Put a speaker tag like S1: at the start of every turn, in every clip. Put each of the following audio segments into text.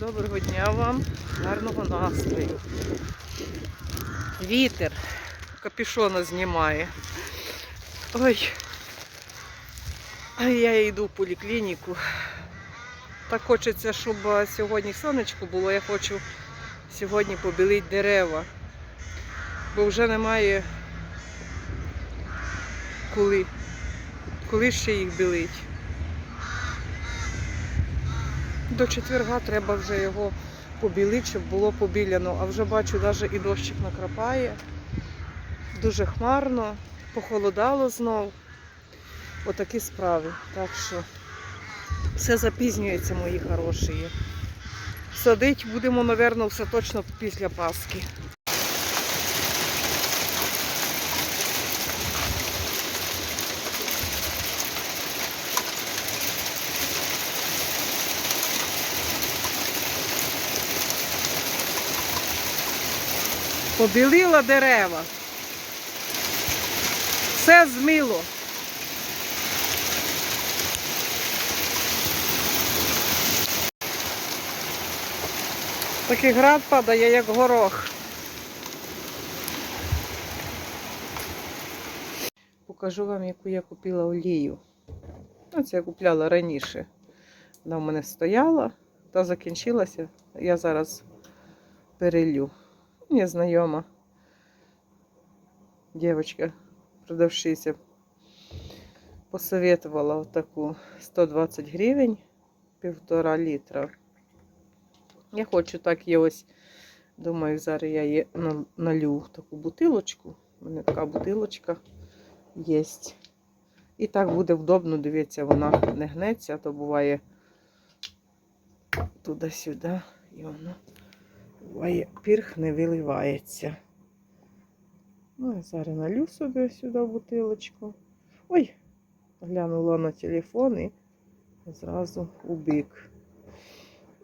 S1: Доброго дня вам, гарного настрою. Вітер капюшона знімає. Ой. Я йду в поліклініку. Так хочеться, щоб сьогодні сонечко було. Я хочу сьогодні побілити дерева. Бо вже немає коли. Коли ще їх білить. До четверга треба вже його побілити, щоб було побіляно. А вже бачу, навіть і дощик накрапає. Дуже хмарно, похолодало знов. Отакі справи. Так що все запізнюється, мої хороші. Садить будемо, мабуть, все точно після Пасхи. Побілила дерева. Все змило. Такий град падає, як горох. Покажу вам, яку я купила олію. Оце я купляла раніше. Вона в мене стояла, та закінчилася. Я зараз перелю. Мені знайома дівчинка, продавщиця, посоветувала таку 120 гривень, півтора літра. Я хочу так її ось, думаю, зараз я її налю таку бутилочку. У мене така бутилочка є. І так буде вдобно, дивіться, вона не гнеться, а то буває туди-сюди. І воно пірх не виливається. Ну, і зараз налю собі сюди бутилочку. Ой, глянула на телефон і зразу у бік.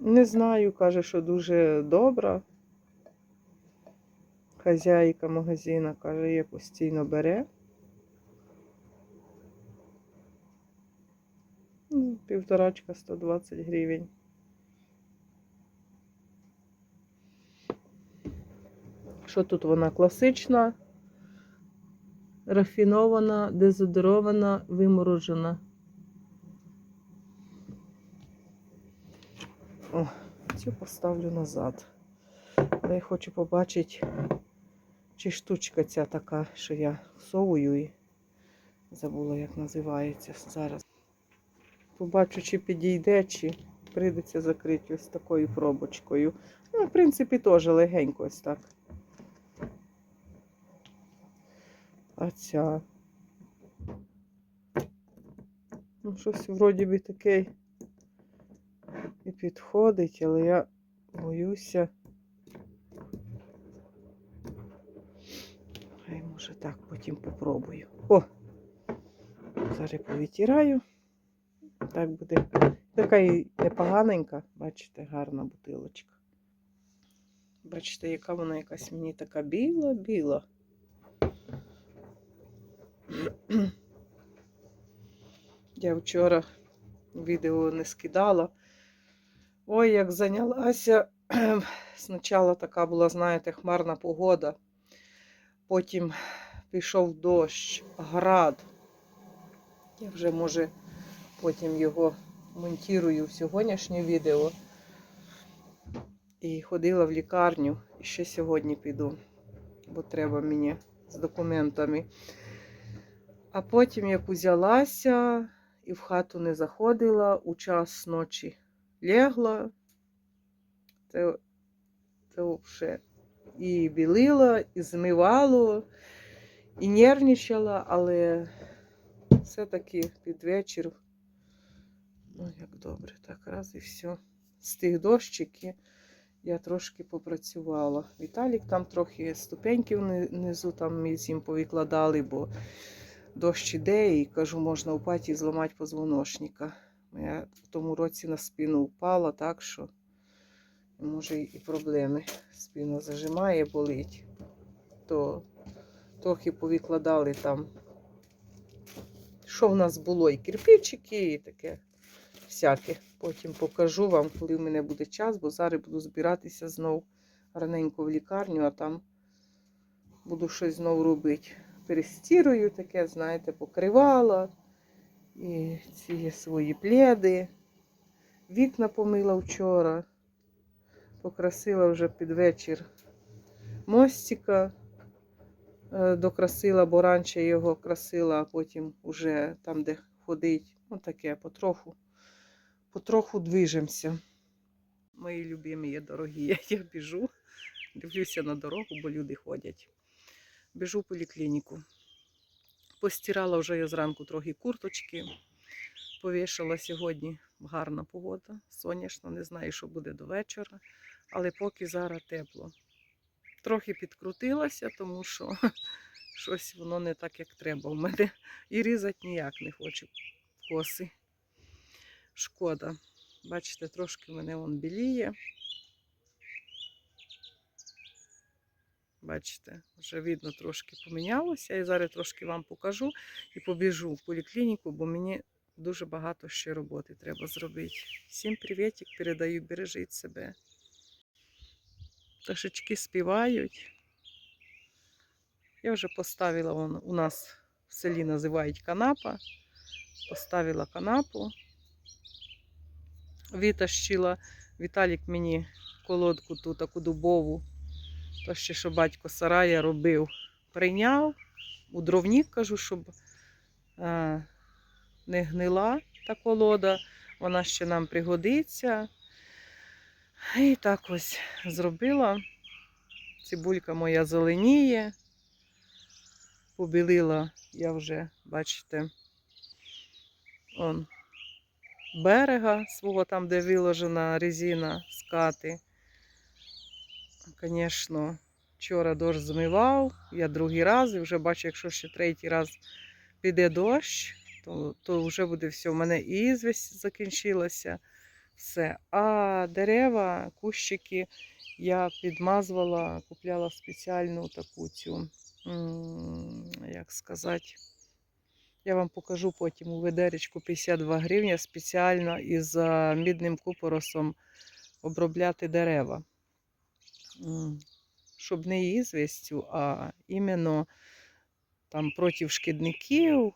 S1: Не знаю, каже, що дуже добра. Хазяйка магазина каже, її постійно бере. Ну, Півторачка 120 гривень. Що тут вона класична, рафінована, дезодорована, виморожена. О, цю поставлю назад. Я хочу побачити, чи штучка ця така, що я всовую і забула, як називається зараз. Побачу, чи підійде, чи прийдеться закрити ось такою пробочкою. Ну, в принципі, теж легенько ось так. А. Ну, щось вроді би таке і підходить, але я боюся. Хай може так, потім попробую. О! Зараз повитираю. Так буде. Така і непоганенька, бачите, гарна бутилочка. Бачите, яка вона якась мені така біла-біла. Я вчора відео не скидала. Ой, як зайнялася. Спочатку така була, знаєте, хмарна погода. Потім пішов дощ, град. Я вже, може, потім його монтірую в сьогоднішнє відео. І ходила в лікарню. І ще сьогодні піду, бо треба мені з документами. А потім як узялася і в хату не заходила, у час ночі лягла. Це, це взагалі і білила, і змивало, і нервничала, але все-таки під вечір. Ну, як добре, так раз і все. З тих дощиків я трошки попрацювала. Віталік там трохи ступеньків внизу там ми ним повикладали, бо дощ іде, і кажу, можна у паті зламати позвоночника. Я в тому році на спину впала, так що може і проблеми. Спина зажимає, болить. То трохи повикладали там. Що в нас було? І кирпичики, і таке всяке. Потім покажу вам, коли в мене буде час, бо зараз буду збиратися знов раненько в лікарню, а там буду щось знову робити. Перестірую таке, знаєте, покривала. І ці свої пледи. Вікна помила вчора. Покрасила вже під вечір мостика. Е, Докрасила, бо раніше його красила, а потім уже там, де ходить. Ну таке, потроху, потроху движемося. Мої любимі є дорогі. Я біжу, дивлюся на дорогу, бо люди ходять. Біжу в поліклініку. Постирала вже я зранку трохи курточки. Повішала сьогодні гарна погода, сонячно, не знаю, що буде до вечора, але поки зараз тепло. Трохи підкрутилася, тому що щось воно не так, як треба в мене. І різати ніяк не хочу коси. Шкода. Бачите, трошки мене вон біліє. Бачите, вже видно трошки помінялося. Я зараз трошки вам покажу і побіжу в поліклініку, бо мені дуже багато ще роботи треба зробити. Всім привітик, передаю, бережіть себе. Пташечки співають. Я вже поставила вон, у нас в селі називають канапа. Поставила канапу. Витащила Віталік мені колодку ту таку дубову. То ще, що батько сарая робив, прийняв. У дровнік кажу, щоб е, не гнила та колода. Вона ще нам пригодиться. І так ось зробила. Цибулька моя зеленіє. Побілила я вже, бачите, он, берега свого, там, де виложена резина скати. Звісно, вчора дощ змивав, я другий раз і вже бачу, якщо ще третій раз піде дощ, то, то вже буде все. У мене і ізвість закінчилася. Все. А дерева, кущики я підмазувала, купляла спеціальну таку цю, як сказати, я вам покажу потім у ведеречку 52 гривні спеціально із мідним купоросом обробляти дерева. Щоб не ізвістю, а іменно там проти шкідників,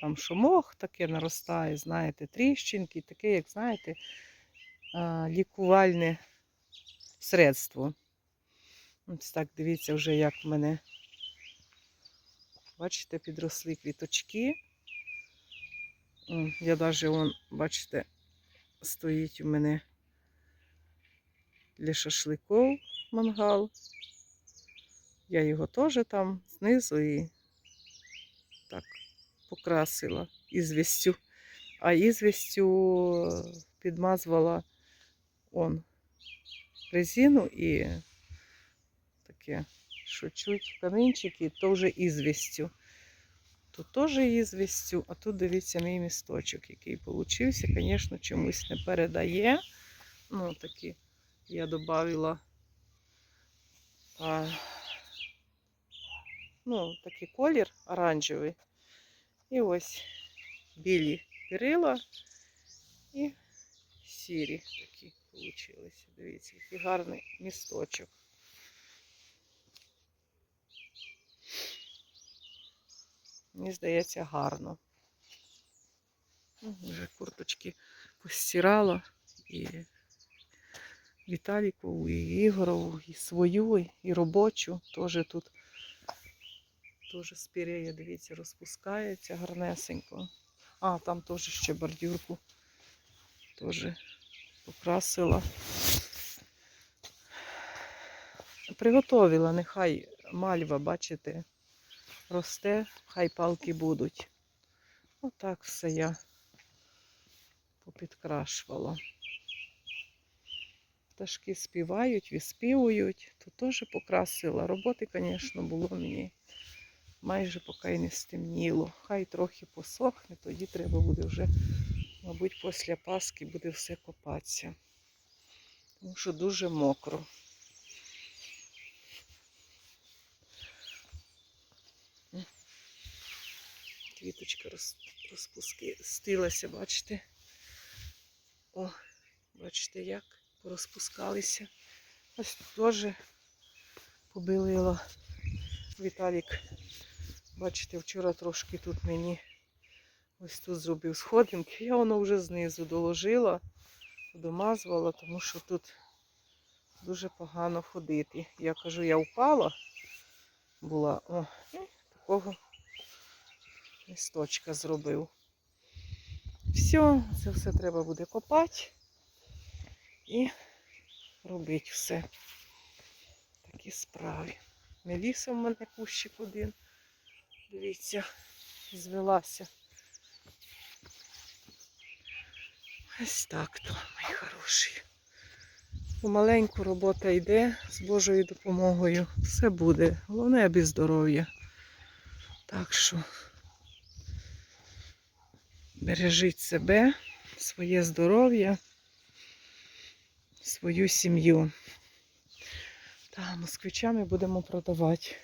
S1: там шумох таке наростає, знаєте, тріщинки, таке, як знаєте, лікувальне средство. Ось так, дивіться, вже як в мене, бачите, підросли квіточки. Я навіть, вон, бачите, стоїть у мене для шашликів мангал. Я його теж там знизу і так покрасила ізвістю. А ізвістю підмазувала он резину і таке, що чуть камінчики, то вже ізвістю. Тут теж ізвістю, а тут дивіться мій місточок, який получився. Звісно, чомусь не передає. Ну, такі я додавила ну, такий колір оранжевий. І ось білі перила і сірі такі получилися. Дивіться, який гарний місточок. Мені здається, гарно. Вже курточки постирала і Віталікову, і Ігорову, і свою, і робочу. Теж тут теж спірея, дивіться, розпускається гарнесенько. А, там теж ще бордюрку теж покрасила. Приготовила, нехай мальва, бачите, росте, хай палки будуть. Отак все я попідкрашувала. Пташки співають, виспівують. Тут теж покрасила. Роботи, звісно, було мені майже поки й не стемніло. Хай трохи посохне, тоді треба буде вже, мабуть, після Пасхи буде все копатися. Тому що дуже мокро. Квіточка роз, розпустилася, бачите? О, бачите, як порозпускалися. Ось теж побилила Віталік. Бачите, вчора трошки тут мені ось тут зробив сходинки. Я воно вже знизу доложила, домазувала, тому що тут дуже погано ходити. Я кажу, я впала була. О, такого листочка зробив. Все, це все треба буде копати і робити все. Такі справи. Меліса в мене кущик один. Дивіться, звелася. Ось так то, мої хороші. Помаленьку робота йде з Божою допомогою. Все буде. Головне аби здоров'я. Так що бережіть себе, своє здоров'я, свою сім'ю. Та москвичами будемо продавати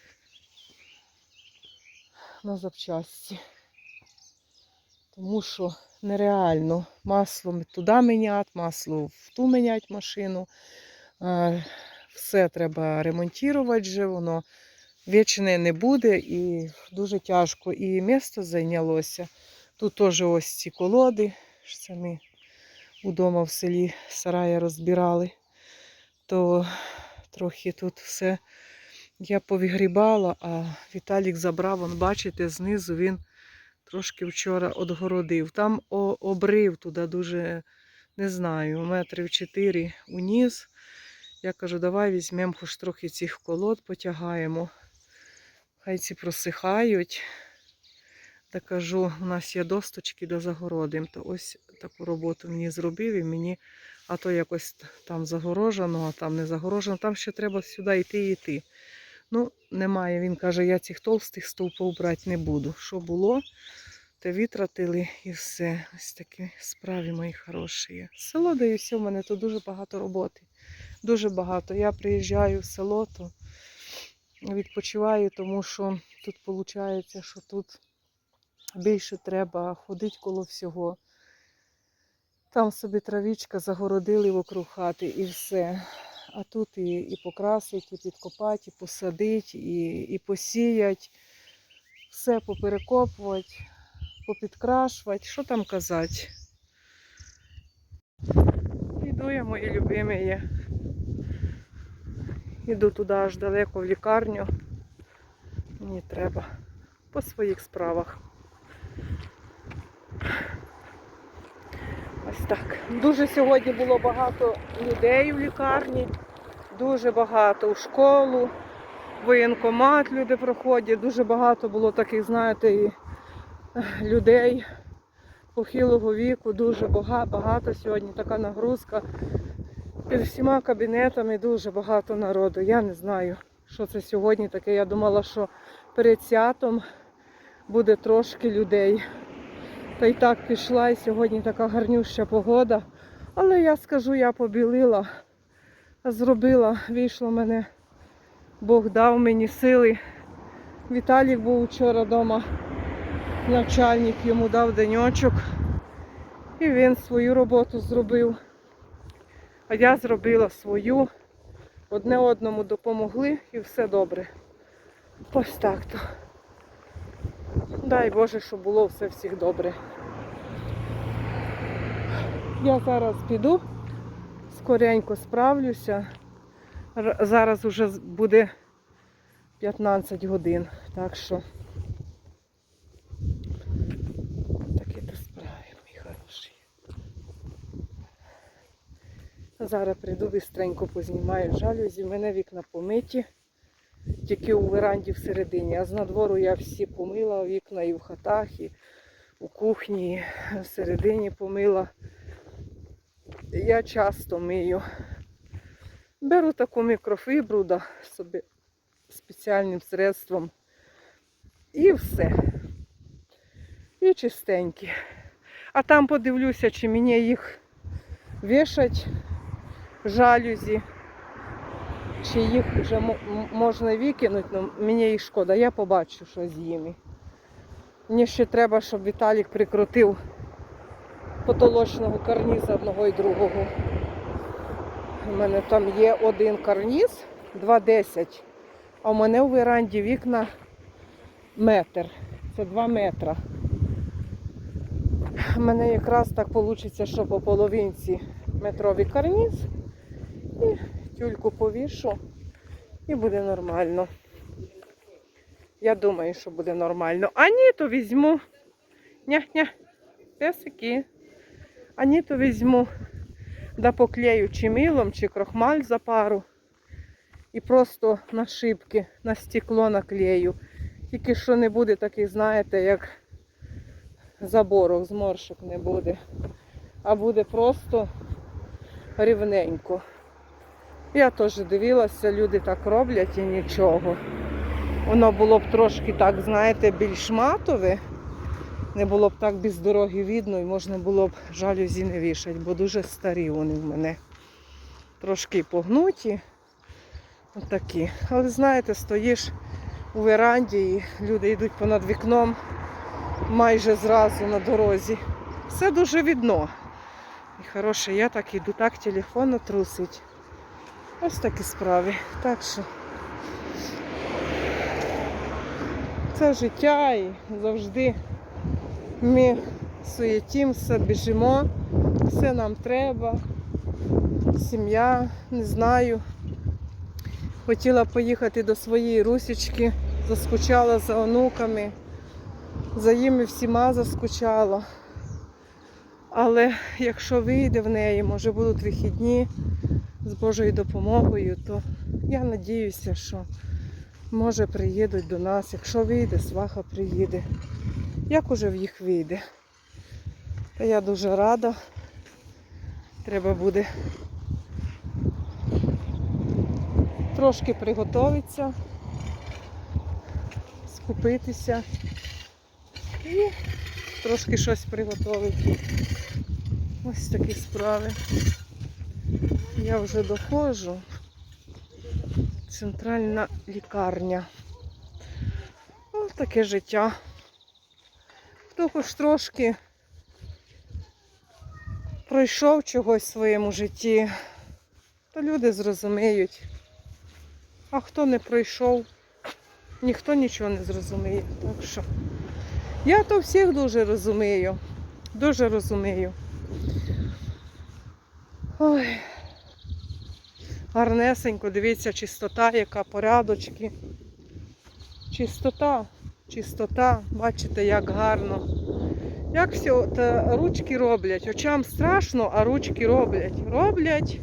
S1: на запчасті. Тому що нереально масло туди міняти, масло в ту міняти машину. Все треба ремонтувати вже, воно вічне не буде і дуже тяжко. І місто зайнялося. Тут теж ось ці колоди, це ми удома в селі сарая розбирали, то трохи тут все я повігрібала, а Віталік забрав, вон, бачите, знизу він трошки вчора одгородив. Там обрив туди дуже, не знаю, метрів чотири уніс. Я кажу, давай візьмемо хоч трохи цих колод, потягаємо. Хай ці просихають. Та кажу, у нас є досточки до загородим. То ось таку роботу мені зробив і мені, а то якось там загорожено, а там не загорожено. Там ще треба сюди йти і йти. Ну, немає. Він каже, я цих толстих стовпів брати не буду. Що було, те витратили і все. Ось такі справи мої хороші. Село, і все, в мене тут дуже багато роботи. Дуже багато. Я приїжджаю в село, то відпочиваю, тому що тут виходить, що тут більше треба ходити коло всього. Там собі травічка загородили вокруг хати і все. А тут і, і покрасить, і підкопати, і посадить, і, і посіять, все поперекопувати, попідкрашувати. Що там казати? Іду я, мої любимі. Іду туди аж далеко в лікарню. Мені треба по своїх справах. Ось так. Дуже сьогодні було багато людей в лікарні, дуже багато в школу, воєнкомат люди проходять, дуже багато було таких, знаєте, і е, людей похилого віку, дуже бага- багато сьогодні така нагрузка. Під всіма кабінетами дуже багато народу. Я не знаю, що це сьогодні таке. Я думала, що перед святом буде трошки людей. Та й так пішла, і сьогодні така гарнюща погода. Але я скажу, я побілила, зробила, вийшло мене, Бог дав мені сили. Віталік був вчора вдома, навчальник йому дав деньочок. І він свою роботу зробив. А я зробила свою. Одне одному допомогли і все добре. Ось так то. Дай Боже, щоб було все всіх добре. Я зараз піду, скоренько справлюся. Зараз уже з- буде 15 годин, так що такі то справи, мої хороші. Зараз прийду бистренько познімаю жалюзі. В мене вікна помиті. Тільки у веранді всередині. А з надвору я всі помила вікна і в хатах, і у кухні, і всередині помила. Я часто мию. Беру таку мікрофібру да, собі спеціальним средством. І все. І чистенькі. А там подивлюся, чи мені їх вішать жалюзі чи їх вже можна викинути, але мені їх шкода, я побачу, що з ними. Мені ще треба, щоб Віталік прикрутив потолочного карніза одного і другого. У мене там є один карніз 2,10, а у мене у веранді вікна метр. Це 2 метра. У мене якраз так вийде, що по половинці метровий карніз. І тюльку повішу, і буде нормально. Я думаю, що буде нормально. А ні, то візьму. Ня-ня, песики. А ні, то візьму. Да поклею чи милом, чи крохмаль за пару. І просто на шибки, на стекло наклею. Тільки що не буде таких, знаєте, як заборок, зморшок не буде. А буде просто рівненько. Я теж дивилася, люди так роблять і нічого. Воно було б трошки так, знаєте, більш матове. Не було б так без дороги видно і можна було б жалюзі не вішати, бо дуже старі вони в мене. Трошки погнуті. Отакі. Але знаєте, стоїш у веранді і люди йдуть понад вікном майже зразу на дорозі. Все дуже видно. І хороше, я так іду, так телефон трусить. Ось такі справи. Так що це життя і завжди ми суєтімося, біжимо, все нам треба. Сім'я, не знаю. Хотіла поїхати до своєї русічки, заскучала за онуками, за їми всіма заскучала. Але якщо вийде в неї, може будуть вихідні з Божою допомогою, то я надіюся, що може приїдуть до нас. Якщо вийде, сваха приїде. Як уже в їх вийде? Та я дуже рада. Треба буде трошки приготуватися, скупитися і трошки щось приготувати. Ось такі справи. Я вже доходжу. Центральна лікарня. Ось таке життя. Хто хоч трошки пройшов чогось в своєму житті, то люди зрозуміють. А хто не пройшов, ніхто нічого не зрозуміє. Так що я то всіх дуже розумію. Дуже розумію. Ой. Гарнесенько, дивіться, чистота, яка порядочки. Чистота, чистота, бачите, як гарно. Як все от, е, ручки роблять. Очам страшно, а ручки роблять. Роблять,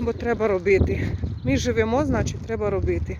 S1: бо треба робити. Ми живемо, значить треба робити.